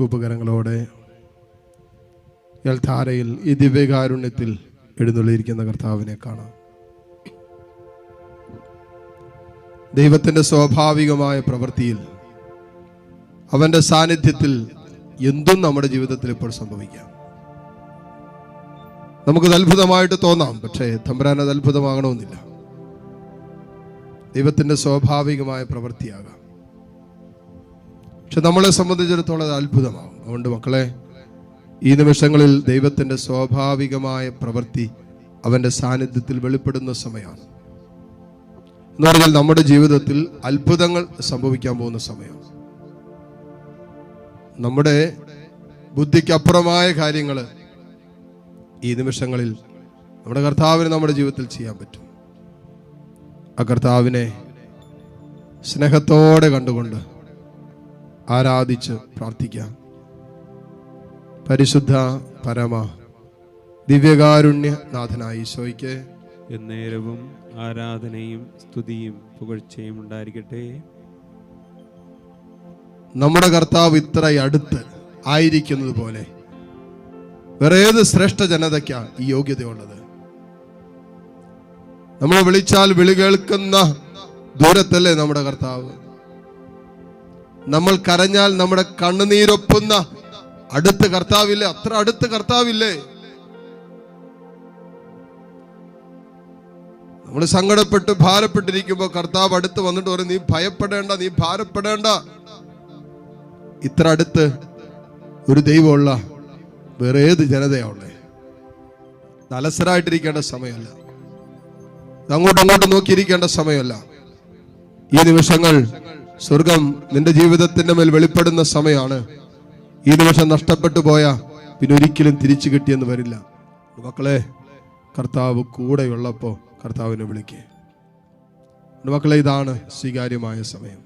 കൂപ്പുകരങ്ങളോടെ ധാരയിൽ ഈ ദിവ്യകാരുണ്യത്തിൽ എഴുന്നള്ളിയിരിക്കുന്ന കർത്താവിനെ കാണാം ദൈവത്തിന്റെ സ്വാഭാവികമായ പ്രവൃത്തിയിൽ അവന്റെ സാന്നിധ്യത്തിൽ എന്തും നമ്മുടെ ജീവിതത്തിൽ ഇപ്പോൾ സംഭവിക്കാം നമുക്കത് അത്ഭുതമായിട്ട് തോന്നാം പക്ഷേ തമ്പുരാൻ അത് അത്ഭുതമാകണമെന്നില്ല ദൈവത്തിന്റെ സ്വാഭാവികമായ പ്രവൃത്തിയാകാം പക്ഷെ നമ്മളെ സംബന്ധിച്ചിടത്തോളം അത് അത്ഭുതമാകും. അതുകൊണ്ട് മക്കളെ ഈ നിമിഷങ്ങളിൽ ദൈവത്തിന്റെ സ്വാഭാവികമായ പ്രവൃത്തി അവന്റെ സാന്നിധ്യത്തിൽ വെളിപ്പെടുന്ന സമയമാണ്. എന്ന് പറഞ്ഞാൽ നമ്മുടെ ജീവിതത്തിൽ അത്ഭുതങ്ങൾ സംഭവിക്കാൻ പോകുന്ന സമയമാണ്. നമ്മുടെ ബുദ്ധിക്കപ്പുറമായ കാര്യങ്ങൾ ഈ നിമിഷങ്ങളിൽ നമ്മുടെ കർത്താവിന് നമ്മുടെ ജീവിതത്തിൽ ചെയ്യാൻ പറ്റും. ആ കർത്താവിനെ സ്നേഹത്തോടെ കണ്ടുകൊണ്ട് ആരാധിച്ച് പ്രാർത്ഥിക്കാം. പരിശുദ്ധ പരമ ദിവ്യകാരുണ്യ നാഥനായ ഈശോയ്ക്ക് എന്നേരവും ആരാധനയും സ്തുതിയും പുകഴ്ചയും ഉണ്ടായിരിക്കട്ടെ. നമ്മുടെ കർത്താവ് ഇത്ര അടുത്ത് ആയിരിക്കുന്നത് പോലെ വേറെ ഏത് ശ്രേഷ്ഠ ജനതയ്ക്കാണ് ഈ യോഗ്യതയുള്ളത്. നമ്മൾ വിളിച്ചാൽ വിളി കേൾക്കുന്ന ദൂരത്തല്ലേ നമ്മുടെ കർത്താവ്? നമ്മൾ കരഞ്ഞാൽ നമ്മുടെ കണ്ണുനീരൊപ്പുന്ന അടുത്ത് കർത്താവില്ലേ? അത്ര അടുത്ത് കർത്താവില്ലേ? നമ്മൾ സങ്കടപ്പെട്ട് ഭാരപ്പെട്ടിരിക്കുമ്പോൾ കർത്താവ് അടുത്ത് വന്നിട്ട് പറയും നീ ഭയപ്പെടേണ്ട നീ ഭാരപ്പെടേണ്ട. ഇത്ര അടുത്ത് ഒരു ദൈവമുള്ള വേറെ ഏത് ജനതയാവുള്ളേ അലസരായിട്ടിരിക്കേണ്ട സമയമല്ല. അങ്ങോട്ടും അങ്ങോട്ടും നോക്കിയിരിക്കേണ്ട സമയമല്ല. ഈ നിമിഷങ്ങൾ സ്വർഗം നിന്റെ ജീവിതത്തിന്റെ മേൽ വെളിപ്പെടുന്ന സമയമാണ് ഈ നിമിഷം നഷ്ടപ്പെട്ടു പോയ പിന്നെ ഒരിക്കലും തിരിച്ചു കിട്ടിയെന്ന് വരില്ല. മക്കളെ കർത്താവ് കൂടെയുള്ളപ്പോ കർത്താവിനെ വിളിക്കേ. മക്കളെ ഇതാണ് സ്വീകാര്യമായ സമയം.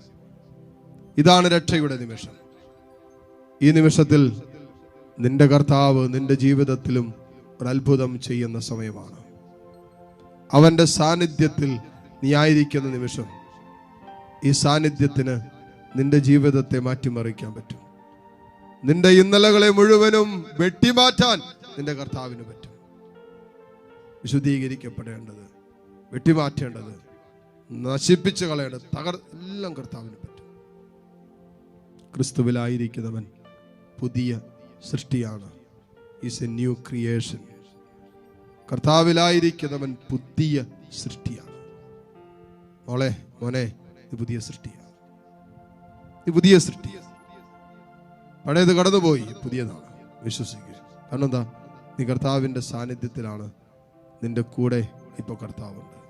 ഇതാണ് രക്ഷയുടെ നിമിഷം. ഈ നിമിഷത്തിൽ നിന്റെ കർത്താവ് നിന്റെ ജീവിതത്തിലും ഒരു അത്ഭുതം ചെയ്യുന്ന സമയമാണ്. അവന്റെ സാന്നിധ്യത്തിൽ നീ ആയിരിക്കുന്ന നിമിഷം ഈ സാന്നിധ്യത്തിന് നിന്റെ ജീവിതത്തെ മാറ്റിമറിക്കാൻ പറ്റും. നിന്റെ ഇന്നലകളെ മുഴുവനും വെട്ടിമാറ്റാൻ നിന്റെ കർത്താവിന് പറ്റും. വിശുദ്ധീകരിക്കപ്പെടേണ്ടത് വെട്ടിമാറ്റേണ്ടത് നശിപ്പിച്ച് കളയേണ്ടത് തകർ എല്ലാം കർത്താവിന് പറ്റും. ക്രിസ്തുവിലായിരിക്കുന്നവൻ പുതിയ സൃഷ്ടിയാണ്. ഈസ് എ ന്യൂ ക്രിയേഷൻ കർത്താവിലായിരിക്കുന്നവൻ പുതിയ സൃഷ്ടിയാണ്. മോളെ മോനെ പുതിയ സൃഷ്ടിയാണ്. ഇത് പുതിയ സൃഷ്ടി പഴയത് കടന്നുപോയി പുതിയതാണ്. വിശ്വസിക്കുക കാരണം എന്താ? നീ കർത്താവിന്റെ സാന്നിധ്യത്തിലാണ് നിന്റെ കൂടെ ഇപ്പോൾ കർത്താവുണ്ട്.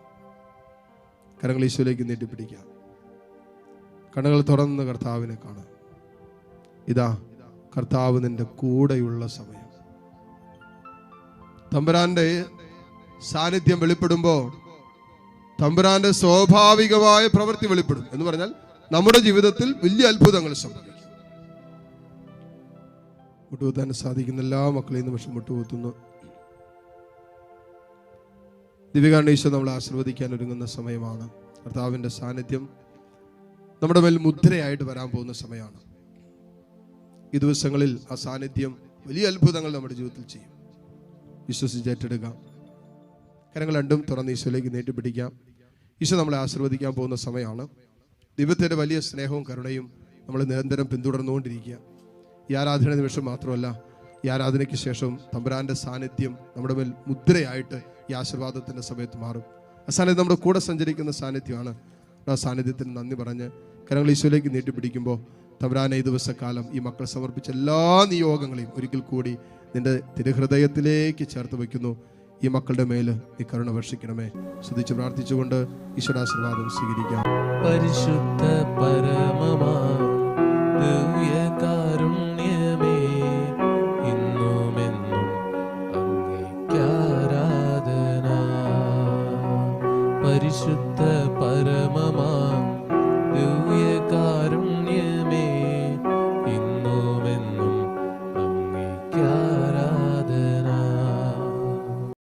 കരങ്ങൾ ഈശോയിലേക്ക് നീട്ടിപ്പിടിക്കാം കണ്ണുകൾ തുറന്ന് കർത്താവിനെ കാണാം. ഇതാ കർത്താവ് നിന്റെ കൂടെയുള്ള സമയം. തമ്പുരാന്റെ സാന്നിധ്യം വെളിപ്പെടുമ്പോൾ തമ്പുരാന്റെ സ്വാഭാവികമായ പ്രവൃത്തി വെളിപ്പെടും എന്ന് പറഞ്ഞാൽ നമ്മുടെ ജീവിതത്തിൽ വലിയ അത്ഭുതങ്ങൾ സംഭവിക്കും. മുട്ടുകുത്താൻ സാധിക്കുന്ന എല്ലാ മക്കളെയും നിമിഷം മുട്ടുകുത്തുന്നു. ദിവ്യകാരണീശോ നമ്മളെ ആശീർവദിക്കാൻ ഒരുങ്ങുന്ന സമയമാണ്. കർത്താവിന്റെ സാന്നിധ്യം നമ്മുടെ മേൽ മുദ്രയായിട്ട് വരാൻ പോകുന്ന സമയമാണ്. ഈ ദിവസങ്ങളിൽ ആ സാന്നിധ്യം വലിയ അത്ഭുതങ്ങൾ നമ്മുടെ ജീവിതത്തിൽ ചെയ്യും. വിശ്വസിച്ച് ഏറ്റെടുക്കാം. കരങ്ങൾ രണ്ടും തുറന്ന് ഈശോയിലേക്ക് നീട്ടിപ്പിടിക്കാം. ഈശോ നമ്മളെ ആശീർവദിക്കാൻ പോകുന്ന സമയമാണ്. ദൈവത്തിന്റെ വലിയ സ്നേഹവും കരുണയും നമ്മൾ നിരന്തരം പിന്തുടർന്നുകൊണ്ടിരിക്കുക. ഈ ആരാധന നിമിഷം മാത്രമല്ല ഈ ആരാധനയ്ക്ക് ശേഷം തമ്പുരാന്റെ സാന്നിധ്യം നമ്മുടെ മേൽ മുദ്രയായിട്ട് ഈ ആശീർവാദത്തിന്റെ സമയത്ത് മാറും. ആ സാന്നിധ്യം നമ്മുടെ കൂടെ സഞ്ചരിക്കുന്ന സാന്നിധ്യമാണ്. ആ സാന്നിധ്യത്തിന് നന്ദി പറഞ്ഞ് കരങ്ങൾ ഈശോയിലേക്ക് നീട്ടിപ്പിടിക്കുമ്പോൾ തമ്പുരാനെ ഈ ദിവസക്കാലം ഈ മക്കൾ സമർപ്പിച്ച എല്ലാ നിയോഗങ്ങളെയും ഒരിക്കൽ കൂടി നിന്റെ തിരുഹൃദയത്തിലേക്ക് ചേർത്ത് വയ്ക്കുന്നു. ഈ മക്കളുടെ മേൽ ഈ കരുണ വർഷിക്കണമേ. ശ്രദ്ധിച്ച് പ്രാർത്ഥിച്ചുകൊണ്ട് ഈശ്വരാശീർവാദം സ്വീകരിക്കാം. പരിശുദ്ധ പരമമാ